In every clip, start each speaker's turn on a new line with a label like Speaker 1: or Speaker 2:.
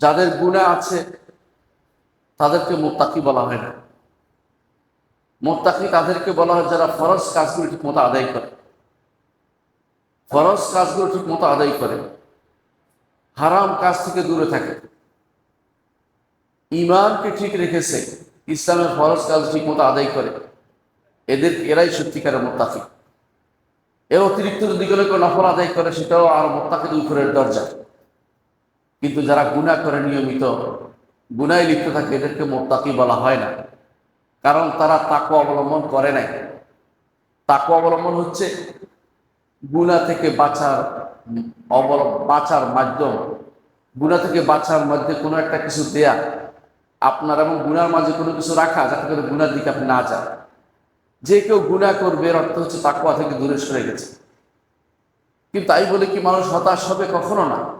Speaker 1: যাদের গুণা আছে, তাদেরকে মোত্তাকি বলা হয় না। মোত্তাকি তাদেরকে বলা হয় যারা ফরজ কাজগুলো ঠিক মতো আদায় করে। ফরজ কাজগুলো ঠিক মতো আদায় করে, হারাম কাজ থেকে দূরে থাকে। ইমানকে ঠিক রেখেছে, ইসলামের ফরজ কাজ ঠিক মতো আদায় করে। এদের, এরাই সত্যিকারের মোত্তাকি। এর অতিরিক্ত যদি কোনো নফল আদায় করে, সেটাও আর মোত্তাকির উপরের দরজা। কিন্তু যারা গুণা করে নিয়মিত গুনায় লিপ্ত থাকে, এদেরকে মোত্তাকি বলা হয় না। কারণ তারা তাকু অবলম্বন করে নাই। তাকু অবলম্বন হচ্ছে গুণা থেকে বাঁচার অবল, বাঁচার মাধ্যম। গুণা থেকে বাঁচার মধ্যে কোনো একটা কিছু দেয়া। আপনার এবং গুনার মাঝে কোনো কিছু রাখা যাতে করে গুনার দিকে আপনি না যান। যে কেউ গুণা করবে, এর অর্থ হচ্ছে তাকুয়া থেকে দূরে সরে গেছে। কিন্তু তাই বলে কি মানুষ হতাশ হবে? কখনো না।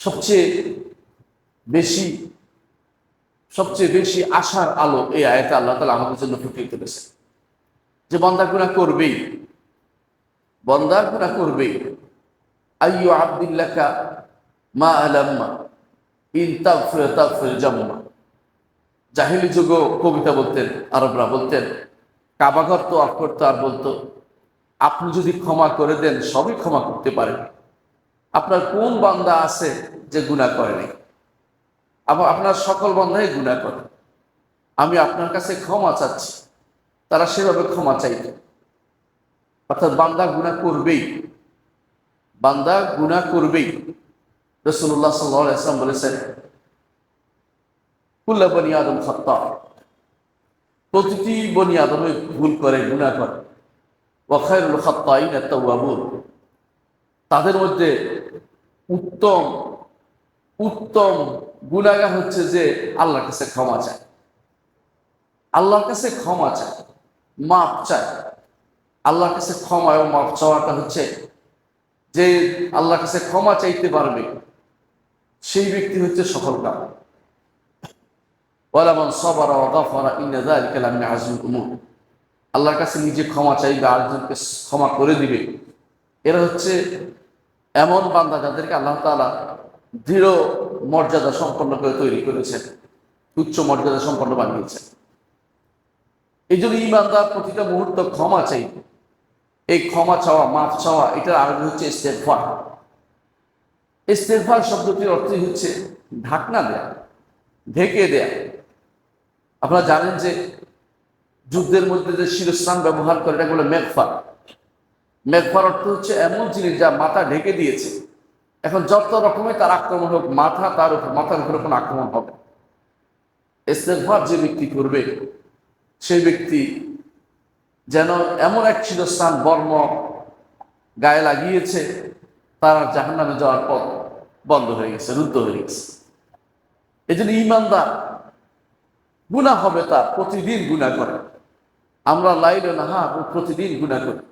Speaker 1: সবচেয়ে বেশি সবচেয়ে বেশি আশার আলো এই আয়তে আল্লাহ তালা আমাদের জন্য ফুটিয়ে তুলেছে। যে বন্দা গুণা করবেই, বন্দা গুণা করবেই। আইয়ু আব্দুল্লাকা মা আলাম্মা, ইন তাগফির জাম্মা। জাহিলি যুগ কবিতা বলতেন, আরবরা বলতেন, কাবাঘর তো অফ করতো আর বলতো। আপনি যদি ক্ষমা করে দেন, সবই ক্ষমা করতে পারেন। আপনার কোন বান্দা আছে যে গুণা করেনি আবার আপনার সকল বান্ধাই গুণা করে। আমি আপনার কাছে ক্ষমা চাচ্ছি। তারা সেভাবে ক্ষমা চাইত অর্থাৎ বান্দা গুণা করবেই। বান্দা গুণা করবেই। রসুল্লাহ সাল্লাম বলেছেন, কুল্লা বনি আদম খত্তা প্রতিটি বনি আদমে ভুল করে গুণা করে। ওয়াখায়ুল খত্তাইন তাওয়াবুন। তাদের মধ্যে উত্তম উত্তম গুণাগার হচ্ছে যে আল্লাহর কাছে ক্ষমা চায়। আল্লাহর কাছে ক্ষমা চায় মাপ চায়। আল্লাহর কাছে ক্ষমা এবং মাপ চাওয়াটা হচ্ছে যে আল্লাহর কাছে ক্ষমা চাইতে পারবে সেই ব্যক্তি হচ্ছে সফল কাম ওয়ালামান সবারা আল্লাহর কাছে নিজে ক্ষমা চাইবে, আরেকজনকে ক্ষমা করে দিবে। এরা হচ্ছে এমন বান্দা যাদেরকে আল্লাহ তাআলা দৃঢ় মর্যাদা সম্পন্ন করে তৈরি করেছেন, উচ্চ মর্যাদা সম্পন্ন বানিয়েছেন। এই জন্য এই ইমানদার প্রতিটা মুহূর্ত ক্ষমা চাই। এই ক্ষমা চাওয়া, মাফ চাওয়া, এটার আরবি হচ্ছে ইস্তেফা ইস্তেফা শব্দটির অর্থই হচ্ছে ঢাকনা দেয়া, ঢেকে দেয়া। আপনারা জানেন যে যুদ্ধের মধ্যে যে শিরস্থান ব্যবহার করে এটা বলে মেঘফা মেঘফার অর্থ হচ্ছে এমন জিনিস যা মাথা ঢেকে দিয়েছে। এখন যত রকমের তার আক্রমণ হোক, মাথা তার উপর মাথার উপরে কোনো আক্রমণ হবে। ইস্তেফার যে ব্যক্তি করবে, সেই ব্যক্তি যেন এমন এক শিরস্থান বর্ম গায়ে লাগিয়েছে, তার জাহান নামে যাওয়ার পথ বন্ধ হয়ে গেছে, রুদ্ধ হয়ে গেছে। এই জন্য ইমানদার গুণা হবে তার, প্রতিদিন গুণা করে। আমরা লাইল না হা প্রতিদিন গুণা করি।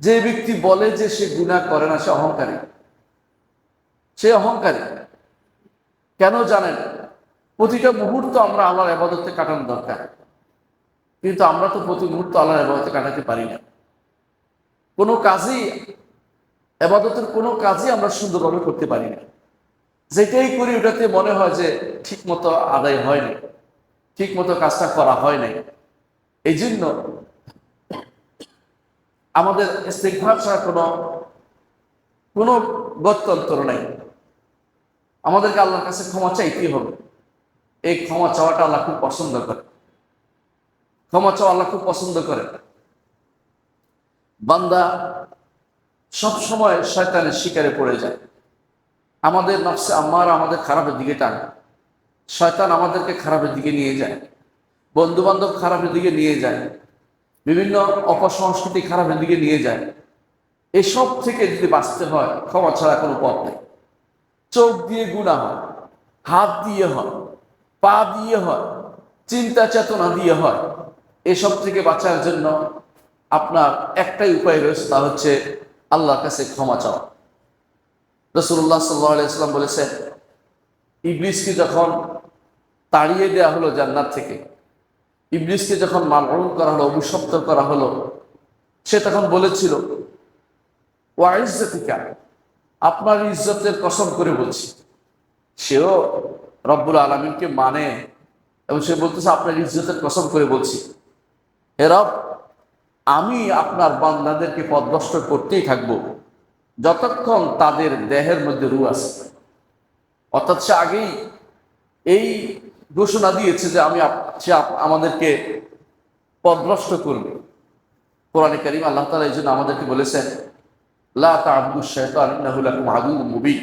Speaker 1: যে ব্যক্তি বলে যে সে গুণা করে না, সে অহংকারী। সে অহংকারী। কেন জানেন? প্রতিটা মুহূর্ত আমরা আল্লাহর আবাদতে কাটানো দরকার। কিন্তু আমরা তো প্রতি মুহূর্ত আল্লাহর আবাদতে কাটাতে পারি না। কোনো কাজই, আবাদতের কোনো কাজই আমরা সুন্দরভাবে করতে পারি না। যেটাই করি, ওটাতে মনে হয় যে ঠিক মতো আদায় হয়নি ঠিক মতো কাজটা করা হয় নাই। এই জন্য আমাদের ইস্তেকভার ছাড়া কোনো কোনো গত্যন্তর নাই। আমাদেরকে আল্লাহর কাছে ক্ষমা চাইতেই হবে। এই ক্ষমা চাওয়াটা আল্লাহ খুব পছন্দ করে। ক্ষমা চাওয়া আল্লাহ খুব পছন্দ করে। বান্দা সব সময় শয়তানের শিকারে পড়ে যায়। আমাদের নকশা আমার আমাদের খারাপের দিকে টানে। শয়তান আমাদেরকে খারাপের দিকে নিয়ে যায়। বন্ধু বান্ধব খারাপের দিকে নিয়ে যায়। বিভিন্ন অপসংস্কৃতি খারাপের দিকে নিয়ে যায়। এসব থেকে যদি বাঁচতে হয়, ক্ষমা ছাড়া কোনো পথ নেই। চোখ দিয়ে গুণা হয়, হাত দিয়ে হয়, পা দিয়ে হয়, চিন্তা চেতনা দিয়ে হয়, এসব থেকে বাঁচার জন্য আপনার একটাই উপায় রয়েছে, তা হচ্ছে আল্লাহর কাছে ক্ষমা চাওয়া। রসুল্লাহ সাল্লাম বলেছেন, ইবলিসকে যখন তাড়িয়ে দেওয়া হলো জান্নাত থেকে ইবলিসকে যখন মালন করা হলো, অভিশপ্ত করা হলো, সে তখন বলেছিল ওয়াইজ্জতিকা আপনার ইজ্জতের কসম করে বলছি। সেও রব্বুল আলমিনকে মানে এবং সে বলতেছে, আপনার ইজ্জতের কসম করে বলছি। হে রব, আমি আপনার বান্দাদেরকে পদভ্রষ্ট করতেই থাকব, যতক্ষণ তাদের দেহের মধ্যে রু আছে। অর্থাৎ সে আগেই এই ঘোষণা দিয়েছে যে আমি সে আমাদেরকে পদভ্রষ্ট করবে। কোরআনে করিম আল্লাহ তালা এই জন্য আমাদেরকে বলেছেন, লা ইন্নাহু লাকুম আদুউম মুবিন।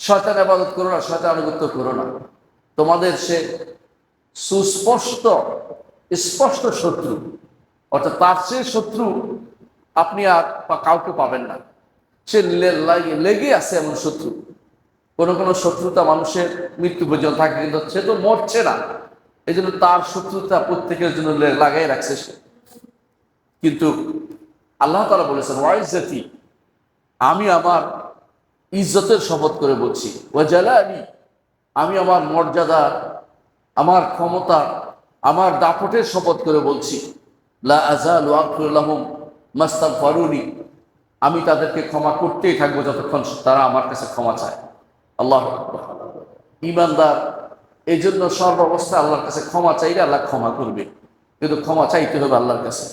Speaker 1: শয়তান ইবাদত করো না, শয়তান আনুগত্য করো না। তোমাদের সে সুস্পষ্ট, স্পষ্ট শত্রু, অর্থাৎ তার সে শত্রু আপনি আর কাউকে পাবেন না। সে লেগে আছে এমন শত্রু। কোন কোন শত্রুতা মানুষের মৃত্যু পর্যন্ত থাকে, কিন্তু সে তো মরছে না। এই জন্য তার শত্রুতা প্রত্যেকের জন্য লাগাই রাখছে সে। কিন্তু আল্লাহ তালা বলেছেন ওয়াইজাতি আমি আমার ইজ্জতের শপথ করে বলছি। ওয়াজালানি আমি আমি আমার মর্যাদা, আমার ক্ষমতা, আমার দাপটের শপথ করে বলছি। লা আমি তাদেরকে ক্ষমা করতেই থাকব যতক্ষণ তারা আমার কাছে ক্ষমা চায়। আল্লাহ। ইমানদার এই জন্য সর্বাবস্থা আল্লাহর কাছে ক্ষমা চাইলে আল্লাহ ক্ষমা করবে কিন্তু ক্ষমা চাইতে হবে আল্লাহর কাছে